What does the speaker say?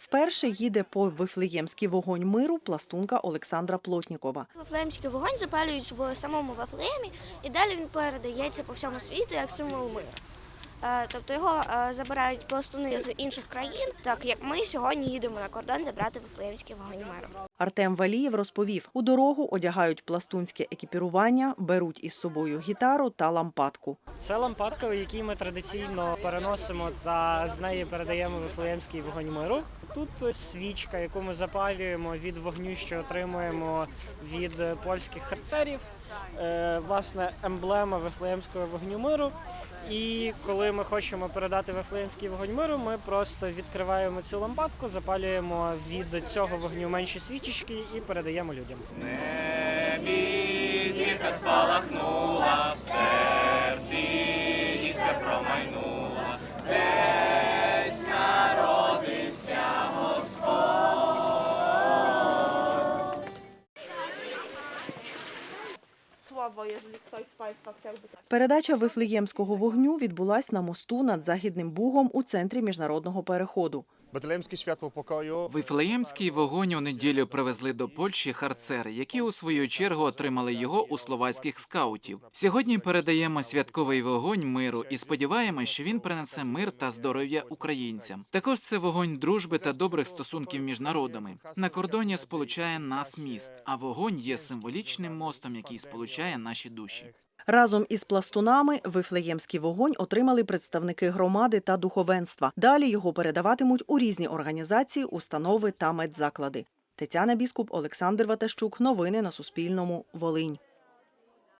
Вперше їде по вифлеємський вогонь миру пластунка Олександра Плотнікова. Вифлеємський вогонь запалюють в самому Вифлеємі і далі він передається по всьому світу як символ миру. Е, Тобто його е, забирають пластуни з інших країн, так як ми сьогодні їдемо на кордон забрати Вифлеємський вогонь миру. Артем Валієв розповів, у дорогу одягають пластунське екіпірування, беруть із собою гітару та лампадку. Це лампадка, яку ми традиційно переносимо та з неї передаємо вифлеємський вогонь миру. Тут свічка, яку ми запалюємо від вогню, що отримуємо від польських харцерів. Е, Власне, емблема вифлеємського вогню миру. І коли ми хочемо передати вифлеємський вогонь миру, ми просто відкриваємо цю лампадку, запалюємо від цього вогню менші свічечки і передаємо людям. Słowo, jeżeli ktoś z Państwa chciałby. Передача вифлеємського вогню відбулась на мосту над Західним Бугом у центрі міжнародного переходу. Betlejemskie światło pokoju Вифлеємський вогонь у неділю привезли до Польщі харцери, які у свою чергу отримали його у словацьких скаутів. Сьогодні передаємо святковий вогонь миру і сподіваємось, що він принесе мир та здоров'я українцям. Також це вогонь дружби та добрих стосунків між народами. На кордоні сполучає нас міст, а вогонь є символічним мостом, який сполучає наші душі. Разом із пластунами вифлеємський вогонь отримали представники громади та духовенства. Далі його передаватимуть у різні організації, установи та медзаклади. Тетяна Біскуп, Олександр Ватащук. Новини на Суспільному. Волинь.